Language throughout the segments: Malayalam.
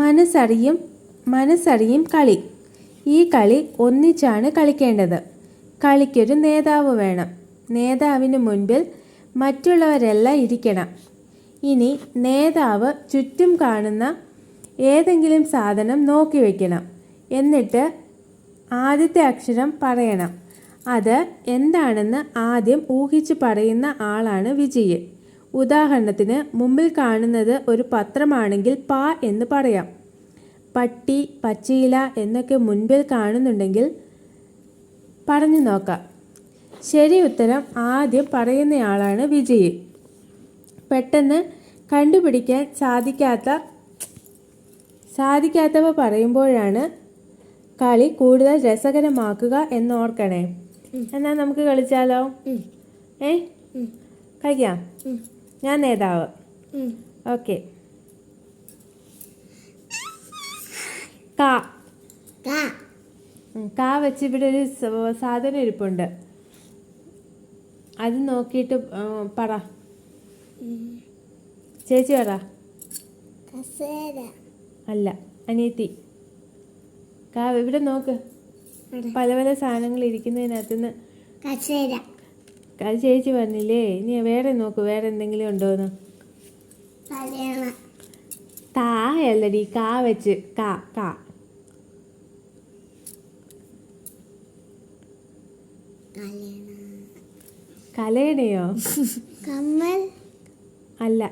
മനസ്സറിയും മനസ്സറിയും കളി. ഈ കളി ഒന്നിച്ചാണ് കളിക്കേണ്ടത്. കളിക്കൊരു നേതാവ് വേണം. നേതാവിന് മുൻപിൽ മറ്റുള്ളവരെല്ലാം ഇരിക്കണം. ഇനി നേതാവ് ചുറ്റും കാണുന്ന ഏതെങ്കിലും സാധനം നോക്കി വയ്ക്കണം എന്നിട്ട് ആദ്യത്തെ അക്ഷരം പറയണം. അത് എന്താണെന്ന് ആദ്യം ഊഹിച്ച് പറയുന്ന ആളാണ് വിജയി. ഉദാഹരണത്തിന് മുമ്പിൽ കാണുന്നത് ഒരു പത്രമാണെങ്കിൽ പാ എന്ന് പറയാം. പട്ടി പച്ചയില എന്നൊക്കെ മുൻപിൽ കാണുന്നുണ്ടെങ്കിൽ പറഞ്ഞു നോക്കാം. ശരി ഉത്തരം ആദ്യം പറയുന്നയാളാണ് വിജയി. പെട്ടെന്ന് കണ്ടുപിടിക്കാൻ സാധിക്കാത്ത സാധിക്കാത്തവ പറയുമ്പോഴാണ് കളി കൂടുതൽ രസകരമാക്കുക എന്നോർക്കണേ. എന്നാൽ നമുക്ക് കളിച്ചാലോ? ഏ? കളിക്കാം. ഞാൻ നേതാവ്. ഓക്കെ. കാ. കാ. വെച്ച് ഇവിടെ ഒരു സാധനം ഇരിപ്പുണ്ട്. അത് നോക്കിയിട്ട് പറ. ചേച്ചി പറ. അല്ല അനിയത്തി. കാ ഇവിടെ നോക്ക്. പല പല സാധനങ്ങൾ ഇരിക്കുന്നതിനകത്തുനിന്ന്. കസേര. അത് ചേച്ചി പറഞ്ഞില്ലേ? ഇനി വേറെ നോക്ക് വേറെ എന്തെങ്കിലും ഉണ്ടോന്ന്? താ അല്ലടി കാ വെച്ച് കാ കാ. കലയണയോ കമ്മൽ. അല്ല.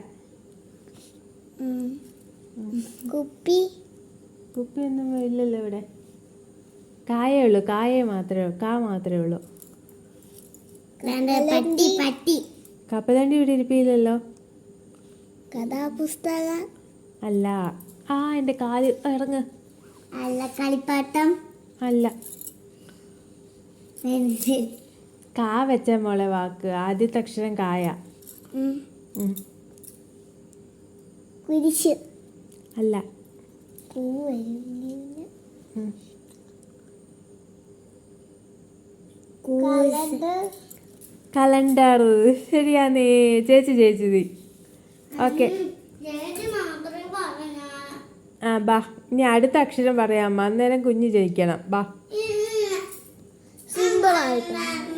കുപ്പി കുപ്പി. ഒന്നും ഇല്ലല്ലോ ഇവിടെ. കായേ ഉള്ളൂ കായേ മാത്രമേ കാ മാത്രമേ ഉള്ളൂ. പട്ടി പട്ടി. കപ്പലണ്ടി ഇവിടെ ഇരിപ്പില്ലല്ലോ. കഥാപുസ്തകം. അല്ല. ആ എന്റെ കാൽ ഇറങ്ങ്. അല്ല കളിപ്പാട്ടം. അല്ല? കാ വെച്ച മോളെ വാക്ക്. ആദ്യത്തെ അക്ഷരം കായ. കുരിശ്. അല്ല. കൂ വരുന്നില്ല. ഉം. കലണ്ടർ. ശരിയാന്നേ. ചേച്ചി ചേച്ചി ഓക്കെ. ആ ബാ. ഇനി അടുത്ത അക്ഷരം പറയാം. അന്നേരം കുഞ്ഞ് ജയിക്കണം. ബാ. സിമ്പിൾ ആയിട്ട്.